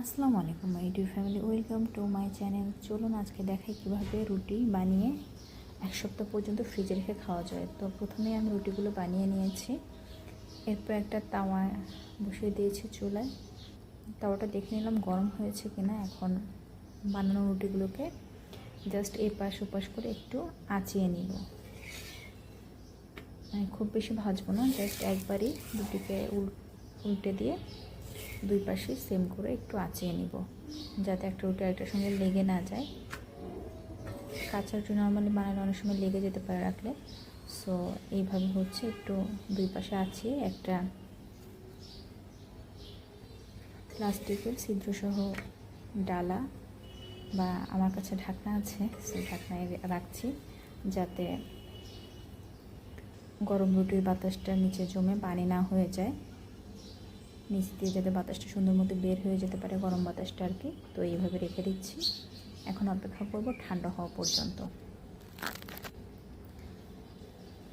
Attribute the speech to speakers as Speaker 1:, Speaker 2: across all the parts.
Speaker 1: আসসালামু আলাইকুম my dear family welcome to my channel চলুন আজকে দেখাই কীভাবে রুটি বানিয়ে এক সপ্তাহ পর্যন্ত ফ্রিজে রেখে খাওয়া যায়। তো প্রথমে আমি রুটিগুলো বানিয়ে নিয়েছি। এরপর একটা তাওয়া বসিয়ে দিয়েছি চুলায়। তাওয়াটা দেখে নিলাম গরম হয়েছে কিনা এখন বানানো রুটিগুলোকে। জাস্ট এপাশ পাশ ওপাশ করে একটু আঁচিয়ে নিব। মানে খুব বেশি ভাজবো না, জাস্ট একবারই রুটিকে উল, উল্টে দিয়ে দুই পাশে সেম করে একটু আঁচিয়ে নিব, যাতে একটা রুটি একটার সঙ্গে লেগে না যায়। কাঁচা রুটি নর্মালি বানালে অনেক সময় লেগে যেতে পারে রাখলে। সো এইভাবে হচ্ছে একটু দুই পাশে আঁচিয়ে একটা প্লাস্টিকের ছিদ্রসহ ডালা বা আমার কাছে ঢাকনা আছে, সেই ঢাকনায় রাখছি, যাতে গরম রুটির বাতাসটা নিচে জমে পানি না হয়ে যায়। নিচ দিয়ে যাতে বাতাসটা সুন্দর মতো বের হয়ে যেতে পারে গরম বাতাসটা আর কি। তো এইভাবে রেখে দিচ্ছি। এখন অপেক্ষা করব ঠান্ডা হওয়া পর্যন্ত।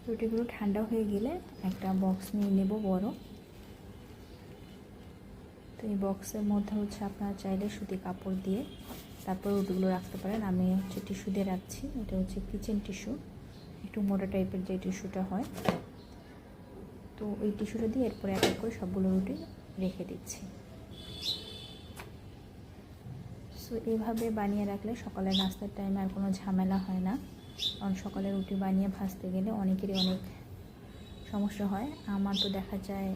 Speaker 1: রুটিগুলো ঠান্ডা হয়ে গেলে একটা বক্স নিয়ে নেব বড়। তো এই বক্সের মধ্যে হচ্ছে আপনারা চাইলে সুতি কাপড় দিয়ে তারপর রুটিগুলো রাখতে পারেন। আমি হচ্ছে টিস্যু দিয়ে রাখছি। এটা হচ্ছে কিচেন টিস্যু। একটু মোটা টাইপের যে টিস্যুটা হয়। তো ওই টিস্যুটা দিয়ে এরপরে এক এক করে সবগুলো রুটি রেখে দিচ্ছি। সো এইভাবে বানিয়ে রাখলে সকালের নাস্তার টাইমে আর কোনো ঝামেলা হয় না। কারণ সকালে রুটি বানিয়ে ভাজতে গেলে অনেকেরই অনেক সমস্যা হয়। আমার তো দেখা যায়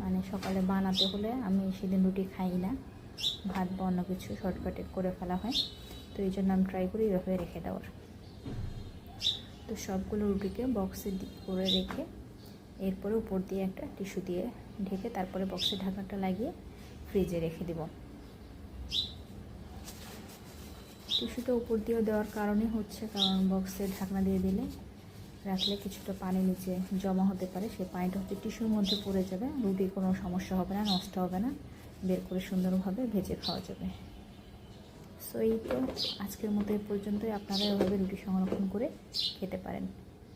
Speaker 1: মানে সকালে বানাতে হলে আমি সেদিন রুটি খাই না। ভাত বা অন্য কিছু শর্টকাটে করে ফেলা হয়। তো এই জন্য আমি ট্রাই করি এভাবে রেখে দেওয়ার। তো সবগুলো রুটিকে বক্সে করে রেখে এরপরে উপর দিয়ে একটা টিস্যু দিয়ে ঢেকে তারপরে বক্সের ঢাকাটা লাগিয়ে ফ্রিজে রেখে দেব। টিস্যুটা উপর দিয়েও দেওয়ার কারণে হচ্ছে কারণ বক্সে ঢাকনা দিয়ে দিলে রাখলে কিছুটা পানি নিচে জমা হতে পারে সেই পানিটা হচ্ছে টিস্যুর মধ্যে পড়ে যাবে রুটির কোনো সমস্যা হবে না, নষ্ট হবে না, বের করে সুন্দরভাবে ভেজে খাওয়া যাবে। সো এই তো আজকের মতো এ পর্যন্তই, আপনারা এভাবে রুটি সংরক্ষণ করে খেতে পারেন।